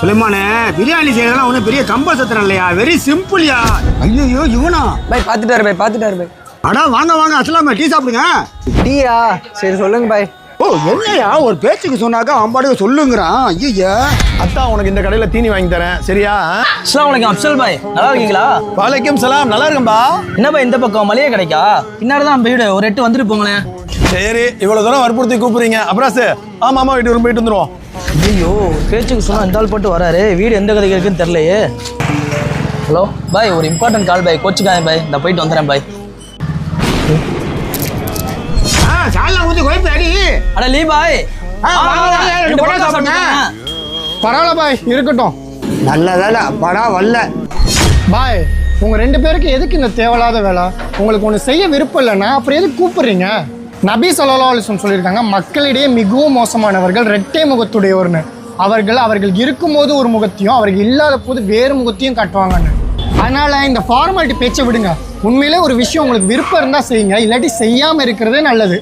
சுலைமானே பிரியாணி செய்யறதுலாம் ஒன்றும் பெரிய கம்ப சத்திரம் இல்லையா? வெரி சிம்பிள்யா ஐயோ இவனா? பாய் பார்த்துட்டாரு பாய் பார்த்துட்டாரு பாய் அடா வாங்க வாங்க அசலாம டீ சாப்பிடுங்க. டீயா? சரி சொல்லுங்க பாய் ஓ என்னையா? ஒரு பேச்சுக்கு சொன்னாக்கா அம்பாடுக்கு சொல்லுங்கிறான். ஐயா அத்தா உனக்கு இந்த கடையில தீனி வாங்கி தரேன். சரியா? அஸ்லாம் வலைக்கம் அப்சல் பாய் நல்லா இருக்கீங்களா? வலைக்கும் சலாம். நல்லா இருக்கம்பா என்ன பாய் இந்த பக்கம் மளிகை கிடைக்கா? பின்னாடி தான் வீடு. ஒரு எட்டு வந்துட்டு போங்களேன். சரி இவ்வளவு தூரம் வற்புறுத்தி கூப்பிடுறீங்க. அப்ராஸ் ஆமா ஆமா வீட்டு வரும் போயிட்டு வந்துருவோம். ஐயோ பேச்சுக்கு சொன்னா இந்த ஆள் போட்டு வராரு வீடு எந்த கதைக்கு இருக்குன்னு தெரியலையே. ஹலோ பாய் ஒரு இம்பார்ட்டன்ட் கால் பாய். கோச்சுக்காங்க பாய். இந்த போயிட்டு வந்துடுறேன் பாய். அடி. அட லீ பாய். பரவாயில்ல பாய். இருக்கட்டும். நல்ல வேலை அப்பாடா வரல பாய் உங்க ரெண்டு பேருக்கு எதுக்கு இந்த தேவையில்லாத வேலை? உங்களுக்கு ஒன்று செய்ய விருப்பம் இல்லைன்னா அப்புறம் எதுக்கு கூப்பிடுறீங்க? நபி சொல்லலா சொல்லியிருக்காங்க மக்களிடையே மிகவும் மோசமானவர்கள் ரெட்டை முகத்துடையவர்னு அவர்கள் அவர்கள் இருக்கும்போது ஒரு முகத்தையும் அவர்கள் இல்லாத போது வேறு முகத்தையும் காட்டுவாங்கன்னு. அதனால் இந்த ஃபார்மாலிட்டி பேச்சை விடுங்க. உண்மையிலே ஒரு விஷயம் உங்களுக்கு விருப்பம் இருந்தால் செய்யுங்க இல்லாட்டி செய்யாமல் இருக்கிறதே நல்லது.